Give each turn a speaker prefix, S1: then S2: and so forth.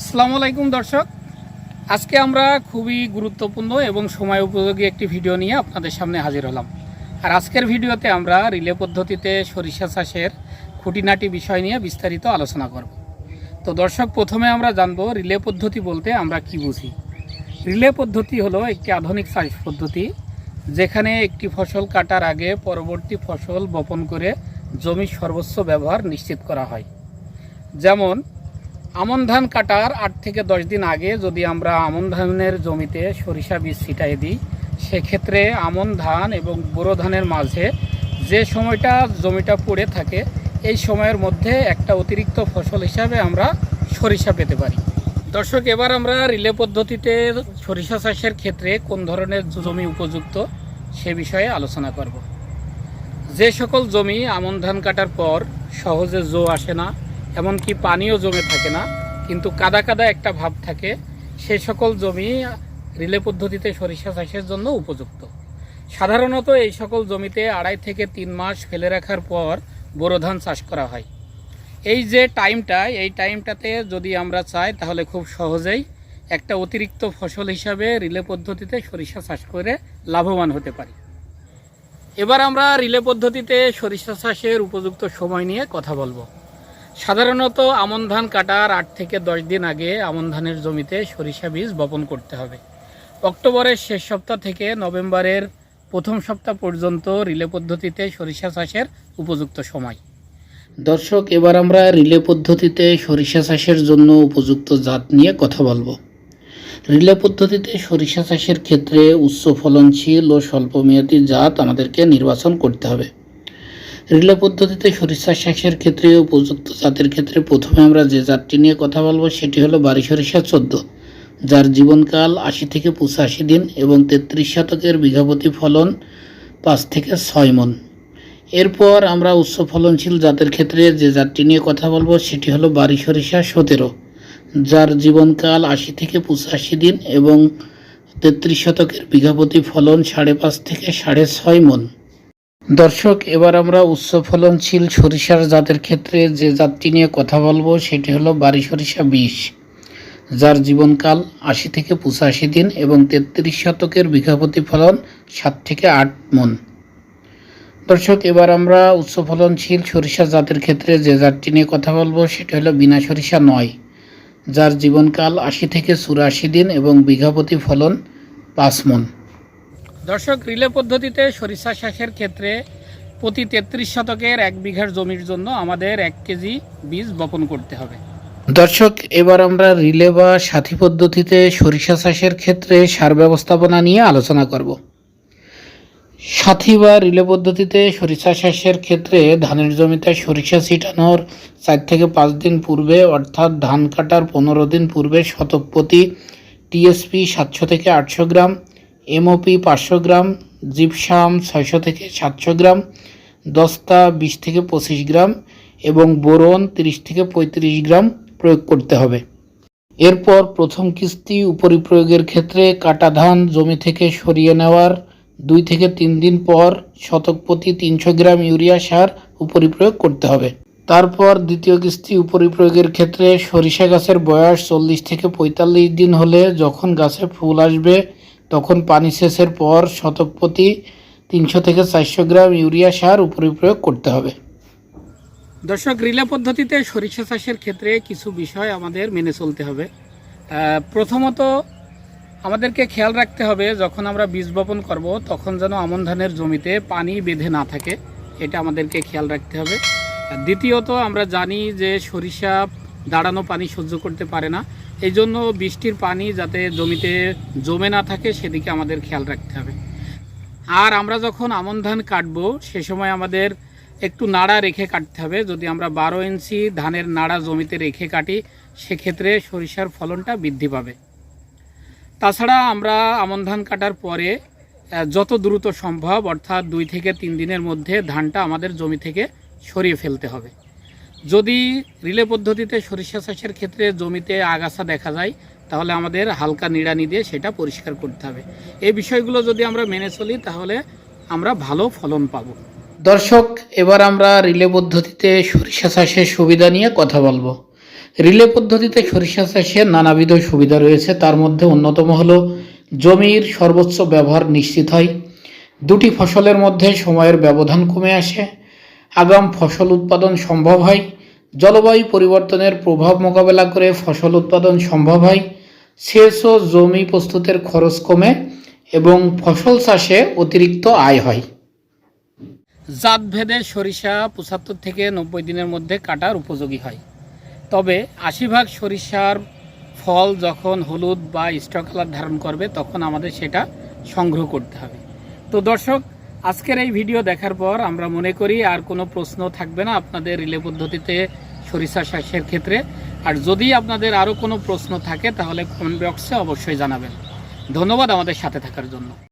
S1: আসসালামু আলাইকুম দর্শক। আজকে আমরা খুবই গুরুত্বপূর্ণ এবং সময় উপযোগী একটি ভিডিও নিয়ে আপনাদের সামনে হাজির হলাম। আর আজকের ভিডিওতে আমরা রিলে পদ্ধতিতে সরিষা চাষের খুঁটিনাটি বিষয় নিয়ে বিস্তারিত আলোচনা করব। তো দর্শক, প্রথমে আমরা জানব রিলে পদ্ধতি বলতে আমরা কি বুঝি। রিলে পদ্ধতি হলো একটি আধুনিক চাষ পদ্ধতি, যেখানে একটি ফসল কাটার আগে পরবর্তী ফসল বপন করে জমির সর্বোচ্চ ব্যবহার নিশ্চিত করা হয়। যেমন আমন ধান কাটার আট থেকে দশ দিন আগে যদি আমরা আমন ধানের জমিতে সরিষা বীজ ছিটাই দিই, সেক্ষেত্রে আমন ধান এবং বোরো ধানের মাঝে যে সময়টা জমিটা পড়ে থাকে, এই সময়ের মধ্যে একটা অতিরিক্ত ফসল হিসাবে আমরা সরিষা পেতে পারি। দর্শক, এবার আমরা রিলে পদ্ধতিতে সরিষা চাষের ক্ষেত্রে কোন ধরনের জমি উপযুক্ত সে বিষয়ে আলোচনা করব। যে সকল জমি আমন ধান কাটার পর সহজে জো আসে না এমনকি পানিও জমে থাকে না, কিন্তু কাদা কাদা একটা ভাব থাকে। সে সকল জমি রিলে পদ্ধতিতে সরিষা চাষের জন্য উপযুক্ত। সাধারণত এই সকল জমিতে আড়াই থেকে তিন মাস ফেলে রাখার পর বোরো ধান চাষ করা হয়। এই যে টাইমটা, এই টাইমটাতে যদি আমরা চাই, তাহলে খুব সহজেই একটা অতিরিক্ত ফসল হিসাবে রিলে পদ্ধতিতে সরিষা চাষ করে লাভবান হতে পারি। এবার আমরা রিলে পদ্ধতিতে সরিষা চাষের উপযুক্ত সময় নিয়ে কথা বলব। সাধারণত আমন ধান কাটার আট থেকে দশ দিন আগে আমন ধানের জমিতে সরিষা বীজ বপন করতে হবে। অক্টোবরের শেষ সপ্তাহ থেকে নভেম্বরের প্রথম সপ্তাহ পর্যন্ত রিলে পদ্ধতিতে সরিষা চাষের উপযুক্ত সময়। দর্শক, এবার আমরা রিলে পদ্ধতিতে সরিষা চাষের জন্য উপযুক্ত জাত নিয়ে কথা বলব। রিলে পদ্ধতিতে সরিষা চাষের ক্ষেত্রে উচ্চ ফলনশীল ও স্বল্পমেয়াদী জাত আমাদেরকে নির্বাচন করতে হবে। রিলে পদ্ধতিতে সরিষা চাষের ক্ষেত্রে উপযুক্ত জাতের ক্ষেত্রে প্রথমে আমরা যে জাতটি নিয়ে কথা বলব সেটি হলো বারি সরিষা চোদ্দ, যার জীবনকাল আশি থেকে পঁচাশি দিন এবং তেত্রিশ শতকের বিঘাপতি ফলন পাঁচ থেকে ছয় মন। এরপর আমরা উচ্চ ফলনশীল জাতের ক্ষেত্রে যে জাতটি নিয়ে কথা বলব সেটি হলো বারি সরিষা সতেরো, যার জীবনকাল আশি থেকে পঁচাশি দিন এবং তেত্রিশ শতকের বিঘাপতি ফলন সাড়ে পাঁচ থেকে সাড়ে ছয় মন। দর্শক, এবার আমরা উচ্চ ফলনশীল সরিষার জাতের ক্ষেত্রে যে জাতটি নিয়ে কথা বলব, সেটি হলো বাড়ি সরিষা বিষ, যার জীবনকাল আশি থেকে পঁচাশি দিন এবং তেত্রিশ শতকের বিঘাপতি ফলন সাত থেকে আট মন। দর্শক, এবার আমরা উচ্চ ফলনশীল সরিষা জাতের ক্ষেত্রে যে জাতটি নিয়ে কথা বলব, সেটি হলো বিনা সরিষা নয়, যার জীবনকাল আশি থেকে চুরাশি দিন এবং বিঘাপতি ফলন পাঁচ মন। দর্শক, রিলে পদ্ধতিতে সরিষা চাষের ক্ষেত্রে প্রতি তেত্রিশ শতকের এক বিঘার জমির জন্য আমাদের এক কেজি বীজ বপন করতে হবে। দর্শক, এবার আমরা রিলে বা সাথী পদ্ধতিতে সরিষা চাষের ক্ষেত্রে সার ব্যবস্থাপনা নিয়ে আলোচনা করব। সাথী বা রিলে পদ্ধতিতে সরিষা চাষের ক্ষেত্রে ধানের জমিতে সরিষা ছিটানোর চার থেকে পাঁচ দিন পূর্বে, অর্থাৎ ধান কাটার পনেরো দিন পূর্বে শতক প্রতি টিএসপি সাতশো থেকে আটশো গ্রাম এমওপি পাঁচশো গ্রাম, জিপসাম ছয়শো থেকে সাতশো গ্রাম, দস্তা বিশ থেকে পঁচিশ গ্রাম এবং বোরন তিরিশ থেকে পঁয়ত্রিশ গ্রাম প্রয়োগ করতে হবে। এরপর প্রথম কিস্তি উপরিপ্রয়োগের ক্ষেত্রে কাটা ধান জমি থেকে সরিয়ে নেওয়ার দুই থেকে তিন দিন পর শতক প্রতি তিনশো গ্রাম ইউরিয়া সার উপরিপ্রয়োগ করতে হবে। তারপর দ্বিতীয় কিস্তি উপরিপ্রয়োগের ক্ষেত্রে সরিষা গাছের বয়স চল্লিশ থেকে পঁয়তাল্লিশ দিন হলে যখন গাছে ফুল আসবে তখন পানি সেচের পর শতক প্রতি তিনশো থেকে চারশো গ্রাম ইউরিয়া সার উপরে প্রয়োগ করতে হবে। দর্শক, রিলে পদ্ধতিতে সরিষা চাষের ক্ষেত্রে কিছু বিষয় আমাদের মেনে চলতে হবে। প্রথমত আমাদেরকে খেয়াল রাখতে হবে, যখন আমরা বীজ বপন করব, তখন যেন আমন ধানের জমিতে পানি বেঁধে না থাকে, এটা আমাদেরকে খেয়াল রাখতে হবে। দ্বিতীয়ত, আমরা জানি যে সরিষা দাঁড়ানো পানি সহ্য করতে পারে না। এই জন্য বৃষ্টির পানি যাতে জমিতে জমে না থাকে, সেদিকে আমাদের খেয়াল রাখতে হবে। আর আমরা যখন আমন ধান কাটবো, সে সময় আমাদের একটু নাড়া রেখে কাটতে হবে। যদি আমরা বারো ইঞ্চি ধানের নাড়া জমিতে রেখে কাটি, সেক্ষেত্রে সরিষার ফলনটা বৃদ্ধি পাবে। তাছাড়া আমরা আমন ধান কাটার পরে যত দ্রুত সম্ভব, অর্থাৎ দুই থেকে তিন দিনের মধ্যে ধানটা আমাদের জমি থেকে সরিয়ে ফেলতে হবে। যদি রিলে পদ্ধতিতে সরিষা চাষের ক্ষেত্রে জমিতে আগাছা দেখা যায়, তাহলে আমাদের হালকা নিড়ানি দিয়ে সেটা পরিষ্কার করতে হবে। এই বিষয়গুলো যদি আমরা মেনে চলি, তাহলে আমরা ভালো ফলন পাবো। দর্শক, এবার আমরা রিলে পদ্ধতিতে সরিষা চাষের সুবিধা নিয়ে কথা বলব। রিলে পদ্ধতিতে সরিষা চাষের নানাবিধ সুবিধা রয়েছে। তার মধ্যে অন্যতম হল, জমির সর্বোচ্চ ব্যবহার নিশ্চিত হয়। দুটি ফসলের মধ্যে সময়ের ব্যবধান কমে আসে। আগাম ফসল উৎপাদন সম্ভব হয়, জলবায়ু পরিবর্তনের প্রভাব মোকাবেলা করে ফসল উৎপাদন সম্ভব হয়, সেচ ও জমি প্রস্তুতের খরচ কমে এবং ফসল চাষে অতিরিক্ত আয় হয়। জাত ভেদে সরিষা পঁচাত্তর থেকে নব্বই দিনের মধ্যে কাটার উপযোগী হয়। তবে আশি ভাগ সরিষার ফল যখন হলুদ বা স্টক ধারণ করবে, তখন আমাদের সেটা সংগ্রহ করতে হবে। তো দর্শক আজকের এই ভিডিও দেখার পর আমরা মনে করি আর কোনো প্রশ্ন থাকবে না আপনাদের রিলে পদ্ধতিতে সরিষা চাষের ক্ষেত্রে। আর যদি আপনাদের আরও কোনো প্রশ্ন থাকে তাহলে কমেন্ট বক্সে অবশ্যই জানাবেন। ধন্যবাদ আমাদের সাথে থাকার জন্য।